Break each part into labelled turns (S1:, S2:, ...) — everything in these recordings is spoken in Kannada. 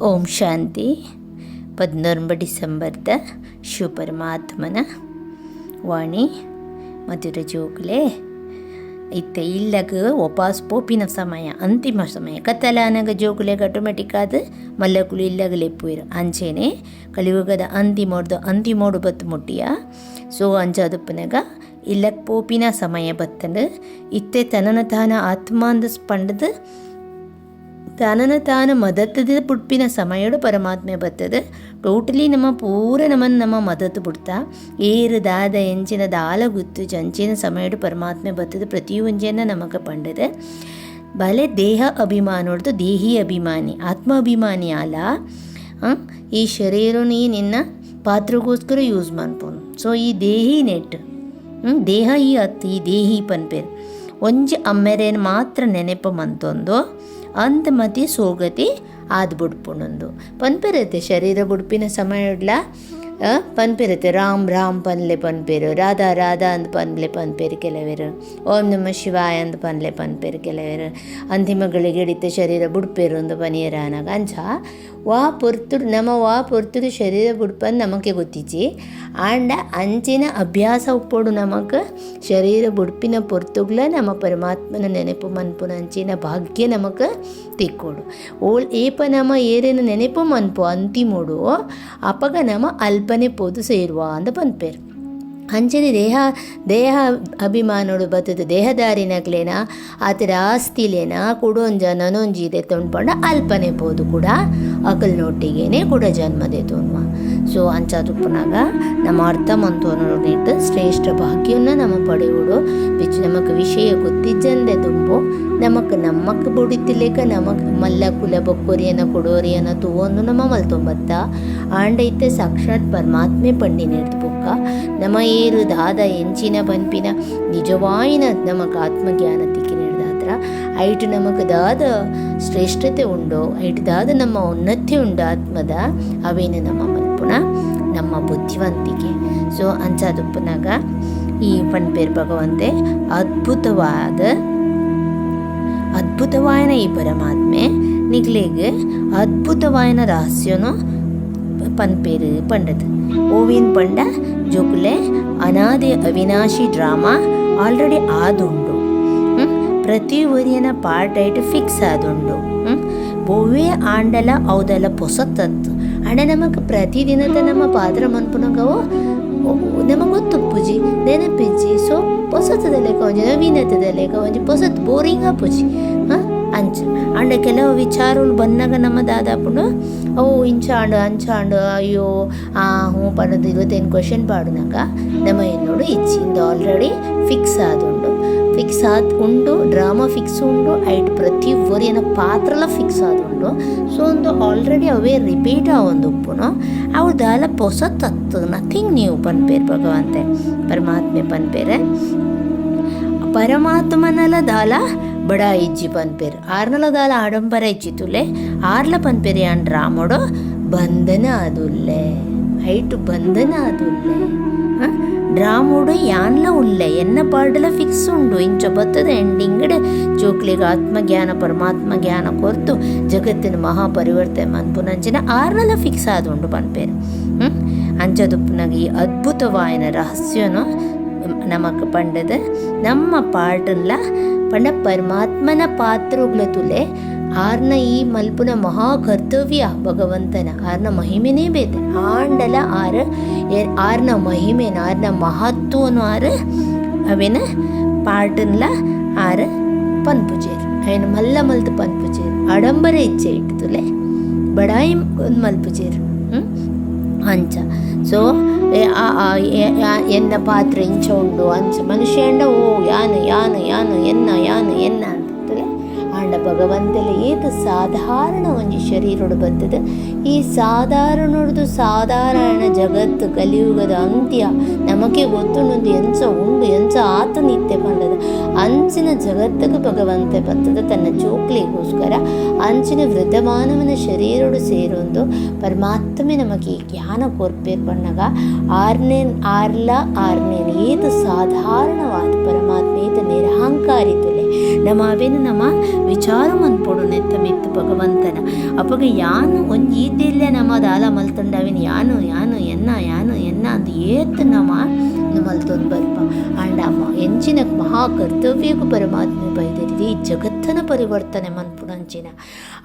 S1: ಓಂ ಶಾಂತಿ ಪದ್ನೊಂಬ ಡಿಸೆಂಬರ್ದ ಶಿವ ಪರಮಾತ್ಮನ ವಾಣಿ ಮಧುರ ಜೋಗುಲೆ ಇತ್ತೆ ಇಲ್ಲಗ ಒಪಾಸ್ ಪೋಪಿನ ಸಮಯ ಅಂತಿಮ ಸಮಯ ಕತ್ತಲಾನಗ ಜೋಗುಲೆಗ್ ಆಟೋಮೆಟಿಕ್ ಆದ ಮಲ್ಲಕುಲು ಇಲ್ಲಗ ಲೆಪ್ಪುವೆರು ಅಂಚೆನೆ ಕಲಿಯುಗದ ಅಂತಿಮೋಡ್ದು ಅಂತಿಮೋಡು ಬತ್ತು ಮುಟ್ಟಿಯ ಸೊ ಅಂಚಾದುಪ್ಪನಾಗ ಇಲ್ಲಕ್ ಪೋಪಿನ ಸಮಯ ಬತ್ತಂದು ಇತ್ತೆ ತನನ ತಾನ ಆತ್ಮಾಂದ ಪಂಡದು ತನನ ತಾನ ಮದತ್ತದ ಪುಡ್ಪಿನ ಸಮಯಡು ಪರಮಾತ್ಮೆ ಬರ್ತದೆ ಟೋಟಲಿ ನಮ್ಮ ಪೂರ ನಮ್ಮನ್ನು ನಮ್ಮ ಮದತ್ತು ಬಿಡ್ತಾ ಏರು ದಾದ ಎಂಚಿನ ದಾಲ ಗುತ್ತು ಜಂಚಿನ ಸಮಯಡು ಪರಮಾತ್ಮೆ ಬರ್ತದೆ ಪ್ರತಿಯೊಂಜನ ನಮಗೆ ಪಂಡದೆ. ಬಲೆ ದೇಹ ಅಭಿಮಾನೋಡ್ದು ದೇಹಿ ಅಭಿಮಾನಿ, ಆತ್ಮ ಅಭಿಮಾನಿ ಅಲ್ಲ. ಈ ಶರೀರ ನೀ ನಿನ್ನ ಪಾತ್ರಗೋಸ್ಕರ ಯೂಸ್ ಮಾಡ್ಬೋದು ಸೊ ಈ ದೇಹಿ ನೆಟ್ ದೇಹ ಈ ಅತ್ತಿ ದೇಹಿ ಪನ್ಪೇರು. ಒಂಜಿ ಅಮ್ಮೆರೇನು ಮಾತ್ರ ನೆನಪು ಮಂತೊಂದು. ಅಂದ ಮತಿ ಸೋಗತಿ ಆದ್ ಬುಡ್ಪುಣೊಂದು ಪನ್ಪೆರತೆ ಶರೀರ ಬುಡ್ಪಿನ ಸಮಯಡ್ಲ ಪನ್ಪೆರತೆ ರಾಮ್ ರಾಮ್ ಪನ್ಲೆ ಪನ್ಪೇರು. ರಾಧಾ ರಾಧಾ ಅಂದ್ ಪನ್ಲೆ ಪನ್ಪೇರು ಕೆಲವೇರು. ಓಂ ನಮ ಶಿವಾಯ ಅಂದ್ ಪನ್ಲೆ ಪನ್ಪೇರು ಕೆಲವೇರು. ಅಂತಿಮಗಳಿಗೆ ಹಿಡಿತ ಶರೀರ ಬುಡ್ಪೇರು ಅಂದು ಪನಿಯರ ಅನಗ ಅಂಚ ವಾ ಪೊರ್ತುಡು ನಮ್ಮ ವಾ ಪೊರ್ತುಡು ಶರೀರ ಬುಡ್ಪನ್ ನಮಗೆ ಗೊತ್ತಿಜಿ ಆಂಡ ಅಂಚಿನ ಅಭ್ಯಾಸ ಉಪ್ಪೋಡು ನಮಗೆ ಶರೀರ ಬುಡ್ಪಿನ ಪೊರ್ತುಗ್ಲ ನಮ್ಮ ಪರಮಾತ್ಮನ ನೆನಪು ಮನ್ಪುನ ಅಂಚಿನ ಭಾಗ್ಯ ನಮಗೆ ತಿಕ್ಕೋಡು. ಓಲ್ ಏಪ ನಮ್ಮ ಏರೇನು ನೆನಪು ಮನ್ಪು ಅಂತಿಮೋಡು. ಅಪಗ ನಮ್ಮ ಅಲ್ಪನೆ ಪೋದು ಸೇರುವ ಅಂದ ಪನ್ಪೇರು ಅಂಚನೆ ದೇಹ ದೇಹ ಅಭಿಮಾನೋಡು ಬತ್ತದ ದೇಹದಾರಿನಗ್ಲೇನ ಆತರ ಆಸ್ತಿಲೇನ ನನೊಂಜಿ ನನೊಂಜಿದೆ ತೊಂಡ್ಪಂಡ ಅಲ್ಪನೆ ಪೋದು ಕೂಡ ಅಕಲ್ ಕೂಡ ಜನ್ಮದೆ ತೋನ್ವ. ಸೊ ಅಂಚಾದುಪ್ಪನಾಗ ನಮ್ಮ ಅರ್ಥ ಮಂತೋನೋಡು ನಿಟ್ಟು ಶ್ರೇಷ್ಠ ಭಾಗ್ಯವನ್ನ ನಮ್ಮ ಪಡೆಯುವುದು ಬಿಚ್ಚು ನಮಕ್ ವಿಷಯ ಗೊತ್ತಿಜ್ಜಂದೆ ತುಂಬು ನಮಕ್ ನಮ್ಮಕ್ ಬುಡಿತಿಲೇಕ ನಮಕ್ ಮಲ್ಲ ಕುಲ ಬೊಕ್ಕೊರಿಯನ ಕೊಡೋರಿಯನ ತೂವೊಂದು ನಮ್ಮ ಮಲ್ತೊಂಬತ್ತ. ಆಂಡೈತೆ ಸಾಕ್ಷಾತ್ ಪರಮಾತ್ಮೆ ಪಂಡಿ ನೆಡ್ದು ಬೊಕ್ಕ. ನಮ್ಮ ಏರು ದಾದ ಎಂಚಿನ ಬನ್ಪಿನ ನಿಜವಾಯಿನ ನಮಕ್ ಆತ್ಮಜ್ಞಾನ ತಿಕ್ಕಿ ನೆಡ್ದಾತ್ರ ಐಟು ನಮಕ್ ದಾದ ಶ್ರೇಷ್ಠತೆ ಉಂಡು. ಐಟು ದಾದ ನಮ್ಮ ಉನ್ನತಿ ಉಂಡು ಆತ್ಮದ. ಅವೇನು ನಮ್ಮ ನಮ್ಮ ಬುದ್ಧಿವಂತಿಕೆ. ಸೊ ಅಂಚಾದಪ್ಪನಾಗ ಈ ಪಣ್ಪೇರ್ ಭಗವಂತೆ ಅದ್ಭುತವಾದ, ಅದ್ಭುತವಾಯನ ಈ ಪರಮಾತ್ಮೆ ನಿಗ್ಲೆಗ್ ಅದ್ಭುತವಾಯನ ರಹಸ್ಯನು ಪನ್ಪೇರು ಪಂಡದು ಓವಿನ್ ಪಂಡ ಜೋಕುಲೆ ಅನಾದಿ ಅವಿನಾಶಿ ಡ್ರಾಮಾ ಆಲ್ರೆಡಿ ಆದುಂಡು. ಪ್ರತಿ ಒರಿಯನ ಪಾರ್ಟ್ ಐಟ್ ಫಿಕ್ಸ್ ಆದುಂಡು. ಬೊವ್ವೇ ಆಂಡಲ ಅವದೆಲ್ಲ ಪೊಸತ್ತತ್ತು ಆಂಡ ನಮಗೆ ಪ್ರತಿದಿನದ ನಮ್ಮ ಪಾತ್ರ ಮನ್ಪುನಗವು ನಮಗೆ ಗೊತ್ತುಪ್ಪುಜಿ ನೆನಪಿಜ್ಜಿ ಸೊ ಪೊಸತದಲ್ಲೇಕ ಒಂಜಿ ನವೀನತದಲ್ಲೇ ಒಂಜಿ ಪೊಸತ್ ಬೋರಿಂಗ್ ಆಪುಜಿ ಹಾಂ? ಅಂಚ. ಅಂಡ ಕೆಲವು ವಿಚಾರಗಳು ಬಂದಾಗ ನಮ್ಮ ದಾದಾಪುಂಡು ಅವು ಇಂಚಾಂಡು ಅಂಚಾಂಡು ಅಯ್ಯೋ, ಆ, ಹ್ಞೂ ಪನ್ನದು ಇವತ್ತೇನು ಕ್ವಶನ್ ಪಾಡಿದಾಗ ನಮ್ಮ ಏನೋಡು ಇಚ್ಚಿಂದ ಆಲ್ರೆಡಿ ಫಿಕ್ಸ್ ಆದುಂಡು ಆದ್ ಉಂಡು, ಡ್ರಾಮಾ ಫಿಕ್ಸ್ ಉಂಡು ಐಟ್ ಪ್ರತಿ ಒರಿಯನ ಪಾತ್ರಲ ಫಿಕ್ಸ್ ಆದುಂಡು. ಸೊ ಒಂದು ಆಲ್ರೆಡಿ ಅವೇ ರಿಪೀಟ್ ಆವೊಂದು ಉಪ್ಪುನು. ಅವು ದಾಲ ಹೊಸ ತತ್ತು ನಥಿಂಗ್ ನೀವು ಪನ್ಪೇರ್ ಭಗವಂತೆ. ಪರಮಾತ್ಮೆ ಪನ್ಪೇರೆ. ಪರಮಾತ್ಮನಲ ದಾಲ ಬಡ ಇಜ್ಜಿ ಪನ್ಪೇರ್. ಆರ್ನಲ ದಾಲ ಆಡಂಬರ ಇಜ್ಜಿತುಲೆ ಆರ್ಲ ಪನ್ಪೇರಿ ಅನ್ ಡ್ರಾಮೋಡು ಬಂಧನ ಆದುಲ್ಲೆ ಹೈಟ್ ಬಂಧನ ಆದುಲ್ಲೆ ಡ್ರಾಮೋಡು ಯಾನ್ಲ ಉಲ್ಲೆ, ಎನ್ನ ಪಾಡಲ ಫಿಕ್ಸ್ ಉಂಡು. ಇಂಚ ಬತ್ತದ ಎಂಡಿಂಗಡೆ ಆತ್ಮ ಜ್ಞಾನ ಪರಮಾತ್ಮ ಜ್ಞಾನ ಕೊರ್ತು ಜಗತ್ತಿನ ಮಹಾಪರಿವರ್ತನೆ ಮನ್ಪುನಂಚಿನ ಆರ್ನಲ ಫಿಕ್ಸ್ ಆದುಂಡು ಪನ್ಪೇರು. ಅಂಚದುಪ್ಪನಾಗ ಈ ಅದ್ಭುತವಾಯಿನ ರಹಸ್ಯನು ನಮಕ್ ಪಂಡದ ನಮ್ಮ ಪಾಟನ್ಲ ಪಂಡ ಪರಮಾತ್ಮನ ಪಾತ್ರಗಳ ತುಲೆ ಆರ್ನ ಈ ಮಲ್ಪುನ ಮಹಾ ಕರ್ತವ್ಯ ಭಗವಂತನ, ಆರ್ನ ಮಹಿಮೆನೇ ಬೇತೆ. ಆಂಡಲ ಆರ ಆರ್ನ ಮಹಿಮೆನ ಆರ್ನ ಮಹತ್ವನು ಆರ ಅವೇನ ಪಾಟನ್ಲ ಆರ ಪನ್ಪುಜೇರು ಅವೇನು ಮಲ್ಲ ಮಲ್ತು ಪನ್ಪುಜೇರು ಆಡಂಬರ ಇಚ್ಛೆ ಇಟ್ಟುತುಲೆ ಬಡಾಯಿ ಒಂದು ಮಲ್ಪುಜೇರು ಹ್ಞೂ ಅಂಚ ಸೊ ಎನ್ನ ಪಾತ್ರ ಇಂಚ ಉಂಡು ಅಂಚ ಮನುಷ್ಯ ಅಂಡ ಓ ಯಾನು ಯಾನು ಯಾನು ಎನ್ನ ಯಾನು ಎನ್ನ ಅಂತಲೇ ಭಗವಂತಲ ಏತು ಸಾಧಾರಣ ಒಂಜಿ ಶರೀರಡು ಬರ್ತದೆ. ಈ ಸಾಧಾರಣದು ಸಾಧಾರಣ ಜಗತ್ತು, ಕಲಿಯುಗದ ಅಂತ್ಯ ನಮಗೆ ಗೊತ್ತುಂಡು ಎಂಚ ಉಂಡು ಎಂಚ ಆತ ನಿತ್ಯ ಪಂಡದ ಅಂಚಿನ ಜಗತ್ತಿಗೆ ಭಗವಂತ ಬರ್ತದ ತನ್ನ ಜೋಕ್ಲಿಗೋಸ್ಕರ ಅಂಚಿನ ವೃದ್ಧಮಾನವನ ಶರೀರಡು ಸೇರೊಂದು ಪರಮಾತ್ಮೆ ನಮಗೆ ಜ್ಞಾನ ಕೊರ್ಪೇರ್ ಬಣ್ಣಗ ಆರ್ನೇನ್ ಆರ್ಲ ಆರ್ನೇನ್ ಏದು ಸಾಧಾರಣವಾದ ಪರಮಾತ್ಮ, ಏತ ನಿರಹಂಕಾರಿ ತುಲೆ ನಮ್ಮ ವಿಚಾರ ಮನ್ಪೊಡು ಮಿತ್ತು ಭಗವಂತನ. ಅಪ್ಪಗ ಯಾನು ಒಂಜಿ ಈದಿಲ್ಲ ನಮ್ಮ ದಾಲ ಮಲ್ತಂಡ ಅವೇನು ಯಾನು ಯಾನು, ಎನ್ನ ಯಾನು, ಎನ್ನ ಅಂತ ಏತ್ ನಮ್ಮ ಮಲ್ತೊಂದು ಬರ್ಪ ಆಂಡ ಅಮ್ಮ ಎಂಚಿನ ಮಹಾ ಕರ್ತವ್ಯಕ್ಕೂ ಪರಮಾತ್ಮೆ ಬೈದಿರಿ ಈ ಜಗತ್ತನ ಪರಿವರ್ತನೆ ಮನ್ಪುಡಂಚಿನ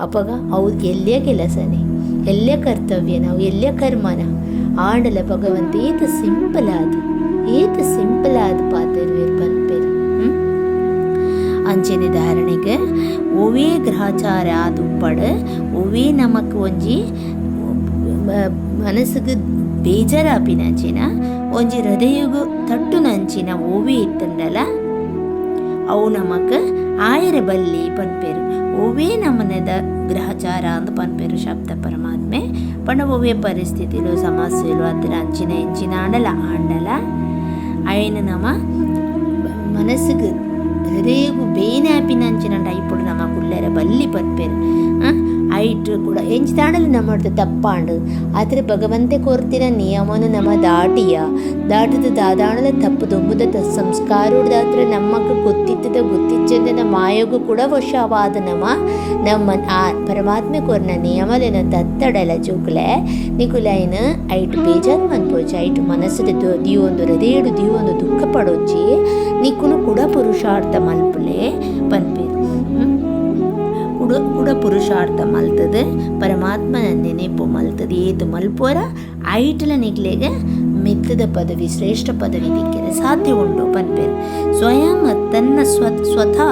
S1: ಅಪ್ಪಗ ಅವು ಎಲ್ಲೇ ಕೆಲಸನೇ ಎಲ್ಲೇ ಕರ್ತವ್ಯ ನಾವು ಎಲ್ಲೇ ಕರ್ಮನ. ಆಂಡಲ ಭಗವಂತ ಏತ ಸಿಂಪಲ್ ಆದು ಏತ ಸಿಂಪಲ್ ಆದ ಹ್ಮ್ ಅಂಚೆನೆ ಧಾರಣೆಗೆ ಒವೇ ಗ್ರಹಚಾರ ಆದ ಉಪ್ಪಡ್ ಒವೇ ನಮಕ್ ಒಂಜಿ ಮ- ಮನಸ್ಸಿಗೆ ಬೇಜಾರಾಪಿನಂಚಿನ ಒಂಜಿ ಹೃದಯಗು ತಟ್ಟುನಂಚಿನ ಓವೇ ಇತ್ತಂಡಲ ಅವು ನಮಕ್ ಆಯರ ಬಲ್ಲಿ ಪನ್ಪೇರು ಒವೇ ನಮನದ ಗ್ರಹಚಾರ ಅಂತ ಪನ್ಪೇರು ಶಬ್ದ ಪರಮಾತ್ಮೆ ಪಂಡ ಒವೇ ಪರಿಸ್ಥಿತಿಲು ಸಮಸ್ಯೆಲು ಅದರ ಅಂಚಿನ ಎಂಚಿನ ಆಂಡಲ ಆಂಡಲ ಅಯ್ಯನ ನಮ ಮನಸ್ಸಿಗೆ ಹೃದಯಗೂ ಬೇನೆ ಆಪಿನಂಚಿನ ಐಪುಡು ನಮಗುಲ್ಲರ ಬಲ್ಲಿ ಪರ್ಪೆರು ಐಟ್ ಕೂಡ. ತಾಣಲ್ಲಿ ನಮ್ಮ ತಪ್ಪಾಂಡು. ಆದರೆ ಭಗವಂತೆ ಕೊರ್ತಿನ ನಿಯಮನು ನಮ್ಮ ದಾಟಿಯ. ದಾಟದ ದಾದಾಣದ ತಪ್ಪು, ದೊಂಬುದ ಸಂಸ್ಕಾರ ಹತ್ರ ನಮ್ಮಕ್ಕೆ ಗೊತ್ತಿತ್ತದ ಗೊತ್ತಿಚ್ಚದ ಮಾಯಗೂ ಕೂಡ ವಶವಾದ ನಮ್ಮ ನಮ್ಮ ಆ ಪರಮಾತ್ಮೆ ಕೊರ್ನ ನಿಯಮಲೇನ ತತ್ತಡಲ ಜೋಕುಲೆ. ನಿಕುಲೈನ ಐಟ್ ಬೇಜಾರು ಮನ್ಪೋಚಿ ಐಟ್ ಮನಸ್ಸದ ದಿವೊಂದು ಹೃದಯಡು ದಿವೊಂದು ದುಃಖ ಪಡೋಚಿ ನಿಕುಲು ಕೂಡ ಪುರುಷಾರ್ಥ ಹ್ಮ್? ಕುಡ ಕುಡ ಪುರುಷಾರ್ಥ ಮಲ್ತದೆ. ಪರಮಾತ್ಮನ ನೆನೆಪು ಮಲ್ತದೆ. ಏತು ಮಲ್ಪೋರ ಐಟಲ ನಿಗ್ಲೆಗೆ ಮಿತ್ತದ ಪದವಿ, ಶ್ರೇಷ್ಠ ಪದವಿ ದಿಕ್ಕಿದೆ ಸಾಧ್ಯ ಉಂಟು ಪನ್ಪೇರು. ಸ್ವಯಂ ತನ್ನ ಸ್ವ, ಸ್ವತಃ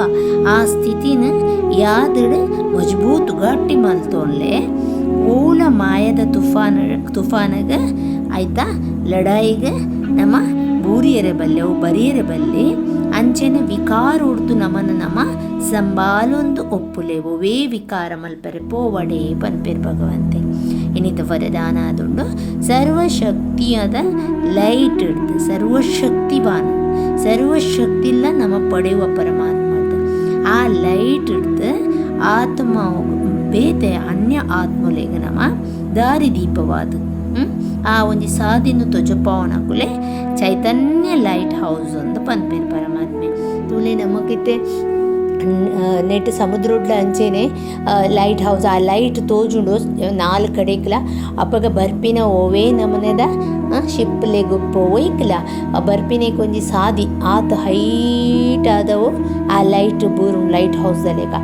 S1: ಆ ಸ್ಥಿತಿನ ಯಾದಡ ಮಜಬೂತ್ ಗಟ್ಟಿ ಮಲ್ತೋನ್ಲೆ ಓಲ ಮಾಯದ ತುಫಾನ, ತುಫಾನಗ ಆಯ್ತಾ ಲಡಾಯಿಗೆ ನಮ್ಮ ಬೂರಿಯರೆ ಬಲ್ಲೆ ಅವು ಬರಿಯರೆ ಬಲ್ಲೆ ಅಂಚೆನೆ ವಿಕಾರ ಉಡ್ದು ನಮನ ನಮ, ಸಂಬಾಲೊಂದು ಒಪ್ಪುಲೆವು ವೇ ವಿಕಾರ ಮಲ್ಪರೆ ಪೋವಡೆ ಪನ್ಪೇರ್ ಭಗವಂತೆ ಇನ್ನಿತ ವರದಾನ ಆದುಂಡು ಸರ್ವಶಕ್ತಿಯಾದ ಲೈಟ್ ಇಡ್ದು ಸರ್ವಶಕ್ತಿವಾನ್ ಸರ್ವಶಕ್ತಿಲ್ಲ ನಮ್ಮ ಪಡೆಯುವ ಪರಮಾತ್ಮದ ಆ ಲೈಟ್ ಇಡ್ದು, ಆತ್ಮ ಬೇತೆ ಅನ್ಯ ಆತ್ಮಲೆಗೆ ನಮ್ಮ ದಾರಿದೀಪವಾದದ್ದು? ಆ ಒಂಜಿ ಸಾದಿನ ಕುಲೆ ಚೈತನ್ಯ ಲೈಟ್ ಹೌಸ್ ಒಂದು ಪನ್ಪೇರು ಪರಮಾತ್ಮೆ. ತೂಲೆ ನಮಕಿತ್ತೆ ನೆಟ್ ಸಮುದ್ರೊಡ್ಲ ಅಂಚೆನೆ ಲೈಟ್ ಹೌಸ್, ಆ ಲೈಟ್ ತೋಜುಂಡು ನಾಲ್ಕು ಕಡೆಗ್ಲ ಅಪ್ಪಗ ಬರ್ಪಿನ ಓವೇ ನಮನೆದ ಶಿಪ್ಲೆ ಗುಪ್ಪು ಒಯ್ಕಲ ಬರ್ಪಿನೆ ಕೊಂಜಿ ಸಾದಿ ಆತ ಹೈಟ್ ಆದವು, ಆ ಲೈಟ್ ಬೂರು ಲೈಟ್ ಹೌಸ್ದಲೇಕ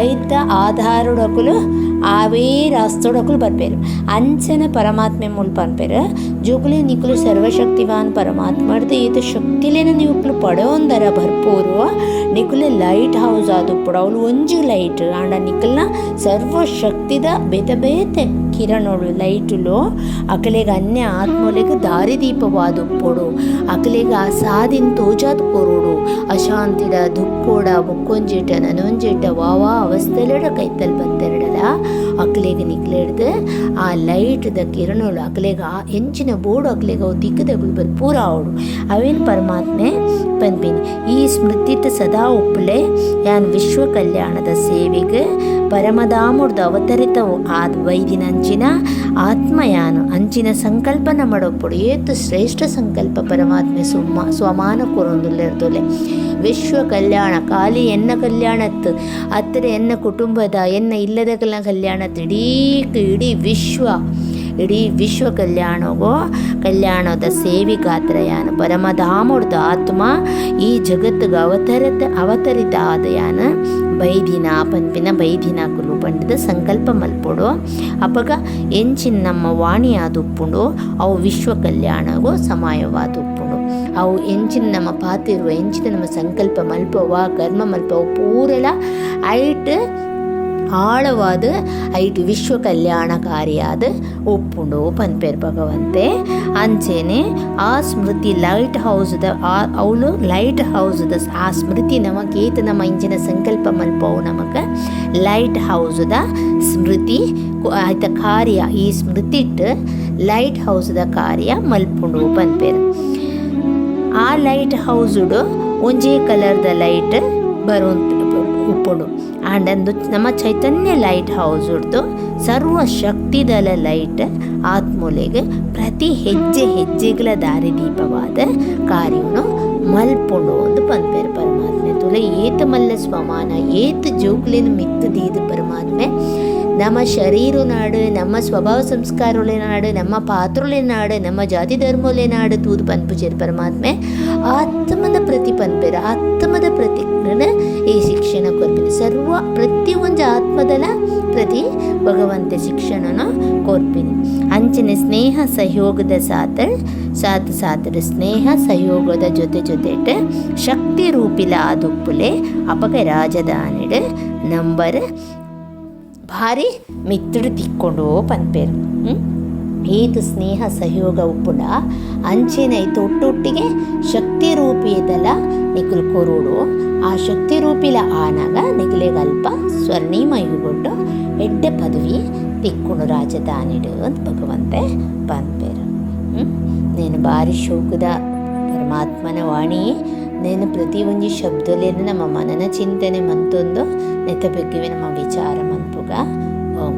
S1: ಐತ ಆಧಾರಡಕುಲು ಆವೇ ರಾಸ್ತೋಡಕ್ಕೂ ಬರ್ಪೇರು. ಅಂಚನ ಪರಮಾತ್ಮೆ ಮುಲ್ ಅನ್ಪೇರು ಜೋಕುಲೆ ನಿಕುಲು ಸರ್ವಶಕ್ತಿವಾನ್ ಪರಮಾತ್ಮರ್ದು ಈತ ಶಕ್ತಿಲೇನ ನೀವು ಪಡೆಯೊಂದರ ಭರ್ಪೂರು ನಿಕುಲೆ ಲೈಟ್ ಹೌಸ್ ಆದು ಪುಡವಲು ಒಂಜು ಲೈಟ್. ಆಂಡ ನಿಕಲ್ನ ಸರ್ವಶಕ್ತಿದ ಬೇತೆ ಬೇತೆ. ಕಿರಣಗಳು ಲೈಟುಲು, ಅಕಲೆಗೆ ಅನ್ಯ ಆತ್ಮಲೆಗೆ ದಾರಿದೀಪವಾದು ಪೊಡು. ಅಕಲೆಗೆ ಆ ಸಾದಿನ ತೋಜಾದ್ ಕೊರೋಡು ಅಶಾಂತಿಡ ದುಃಖೋಡ ಬೊಕ್ಕೊಂಜಿಟ ನನೊಂಜಿಟ ವಾವಾ ಅವಸ್ಥೆಲೆಡ ಕೈತಲ್ ಬಂತೆರಡಲ. ಅಕ್ಲೆಗೆ ನಿಕ್ಲೆಡ್ದು, ಆ ಲೈಟ್ದ ಕಿರಣಗಳು ಅಕ್ಲೆಗೆ, ಆ ಎಂಚಿನ ಬೋರ್ಡು ಅಕ್ಲೆಗೆ ಅವು ದಿಕ್ಕದಗಳು ಪೂರ ಅವಳು ಅವೇನು ಪರಮಾತ್ಮೆ? ಪನ್ಪಿನಿ ಈ ಸ್ಮೃತಿತ ಸದಾ ಉಪ್ಪಲೆ ಯಾನ್ ವಿಶ್ವ ಕಲ್ಯಾಣದ ಸೇವೆಗೆ ಪರಮಧಾಮುರ್ದ ಅವತರಿತವು. ಆದ ವೈದಿನಂಚಿನ ಆತ್ಮಯಾನು, ಅಂಚಿನ ಸಂಕಲ್ಪನ ಮಾಡೋಪಡು ಏತು ಶ್ರೇಷ್ಠ ಸಂಕಲ್ಪ ಪರಮಾತ್ಮೆ ಸುಮ್ಮ, ಸ್ವಮಾನ ಕೊರೊಂದುಲ್ಲೆರ್ದೊಲೆ. ವಿಶ್ವ ಕಲ್ಯಾಣ, ಖಾಲಿ ಎನ್ನ ಕಲ್ಯಾಣತ್ತು? ಅತ್ತರೆ ಎನ್ನ ಕುಟುಂಬದ, ಎನ್ನ ಇಲ್ಲದ ಕಲ, ಕಲ್ಯಾಣತ್ತು? ಇಡೀ ಇಡೀ ವಿಶ್ವ ಇಡೀ ವಿಶ್ವ ಕಲ್ಯಾಣಗೋ, ಕಲ್ಯಾಣದ ಪರಮ ಪರಮಧಾಮುಡ್ದ ಆತ್ಮ ಈ ಜಗತ್ತಿಗೆ ಅವತರಿತ ಅವತರಿತ ಆದಯಾನ ಬೈದಿನ ಪನ್ಪಿನ ಬೈದಿನ ಕುಲು ಪಂಡಿದ ಸಂಕಲ್ಪ ಮಲ್ಪಡು. ಅಪಗ ಎಂಚಿನ ನಮ್ಮ ವಾಣಿ ಆದುಪ್ಪುಂಡು ಅವು ವಿಶ್ವ ಕಲ್ಯಾಣಗೋ ಸಮಯವಾದು ಅವು ಎಂಚಿನ ನಮ್ಮ ಪಾತಿರುವ ಎಂಚಿನ ನಮ್ಮ ಸಂಕಲ್ಪ ಮಲ್ಪವ ಕರ್ಮ ಮಲ್ಪವ ಪೂರೆಲ್ಲ ಐಟ್ ಆಳವಾದ ಐಟ್ ವಿಶ್ವ ಕಲ್ಯಾಣಕಾರಿಯಾದ ಒಪ್ಪುಂಡು ಪನ್ಪೇರ್ ಭಗವಂತೆ. ಅಂಚೆನೆ ಆ ಸ್ಮೃತಿ ಲೈಟ್ ಹೌಸ್ದ, ಆ ಅವಳು ಲೈಟ್ ಹೌಸ್ದ, ಆ ಸ್ಮೃತಿ ನಮಗೆ ಏತ ನಮ್ಮ ಇಂಚಿನ ಸಂಕಲ್ಪ ಮಲ್ಪವು ನಮಗೆ. ಲೈಟ್ ಹೌಸ್ದ ಸ್ಮೃತಿ ಆಯ್ತ ಕಾರ್ಯ ಈ ಸ್ಮೃತಿಟ್ ಲೈಟ್ ಹೌಸ್ದ ಕಾರ್ಯ ಮಲ್ಪುಂಡು ಪನ್ಪೇರು ಆ ಲೈಟ್ ಹೌಸುಡು ಒಂಜೇ ಕಲರ್ದ ಲೈಟ್ ಬರುವಂತ ಉಪ್ಪುಡು. ಆಂಡಂದು ನಮ್ಮ ಚೈತನ್ಯ ಲೈಟ್ ಹೌಸ್ ಉಡ್ದು, ಸರ್ವ ಶಕ್ತಿದಲ ಲೈಟ್ ಆತ್ಮೂಲೆಗೆ ಪ್ರತಿ ಹೆಜ್ಜೆ ಹೆಜ್ಜೆಗಳ ದಾರಿದೀಪವಾದ ಕಾರ್ಯವನ್ನು ಮಲ್ಪುಂಡು ಒಂದು ಪನ್ಪೇರು ಪರಮಾತ್ಮೆ. ತುಲೆ ಏತ ಮಲ್ಲ ಸ್ವಮಾನ, ಏತ್ ಜೋಗ್ಲಿನ ಮಿತ್ತು ದೀದ ಪರಮಾತ್ಮೆ. ನಮ್ಮ ಶರೀರ ನಾಡು, ನಮ್ಮ ಸ್ವಭಾವ ಸಂಸ್ಕಾರೊಳೆ ನಾಡು, ನಮ್ಮ ಪಾತ್ರುಳೆ ನಾಡು, ನಮ್ಮ ಜಾತಿ ಧರ್ಮೊಳೆ ನಾಡು ತೂದು ಪನ್ಪುಜೇರು ಪರಮಾತ್ಮೆ. ಆತ್ಮದ ಪ್ರತಿ ಪನ್ಪೇರ ಆತ್ಮದ ಪ್ರತಿ ಈ ಶಿಕ್ಷಣ ಕೊರ್ಪಿನ ಸರ್ವ ಪ್ರತಿಯೊಂದು ಆತ್ಮದಲ ಪ್ರತಿ ಭಗವಂತ ಶಿಕ್ಷಣನ ಕೊರ್ಪಿನಿ ಅಂಚಿನ ಸ್ನೇಹ ಸಹಯೋಗದ ಸಾತಳ್ ಸಾತ್ ಸಾತರ ಸ್ನೇಹ ಸಹಯೋಗದ ಜೊತೆ ಜೊತೆಟ, ಶಕ್ತಿ ರೂಪಿಲ ಆದುಪ್ಪುಲೆ ಅಪಗ ರಾಜಧಾನಿಡ ನಂಬರ್ ಭಾರಿ ಮಿತ್ರ ತಿಕ್ಕೊಂಡು ಪನ್ಪೇರು. ಏತು ಸ್ನೇಹ ಸಹಯೋಗವು ಕೂಡ ಅಂಚೆನೈತು ಒಟ್ಟೊಟ್ಟಿಗೆ ಶಕ್ತಿ ರೂಪಿಯದಲ್ಲ ನಿಖಲ್ ಕೊರೋಡು. ಆ ಶಕ್ತಿ ರೂಪಿಲ ಆನಾಗ ಸ್ವರ್ಣಿ ಸ್ವರ್ಣಿಮಯುಗೊಂಡು ಎಡ್ಡೆ ಪದವಿ ತಿಕ್ಕೊಂಡು ರಾಜಧಾನಿಡು ಅಂತ ಭಗವಂತೆ ಬಂದ್ಬೇರು ನೀನು ಭಾರಿ ಶೋಕದ ಪರಮಾತ್ಮನ ವಾಣಿ. నేను ಪ್ರತಿ ಒಂಜಿ ಶಬ್ದಲೇನು ನಮ್ಮ ಮನನ ಚಿಂತನೆ ಮಂತೊಂದು ನೆತ್ತ ಬಗ್ಗೆ ನಮ್ಮ ವಿಚಾರ ಮಂಪುಗ ಓಂ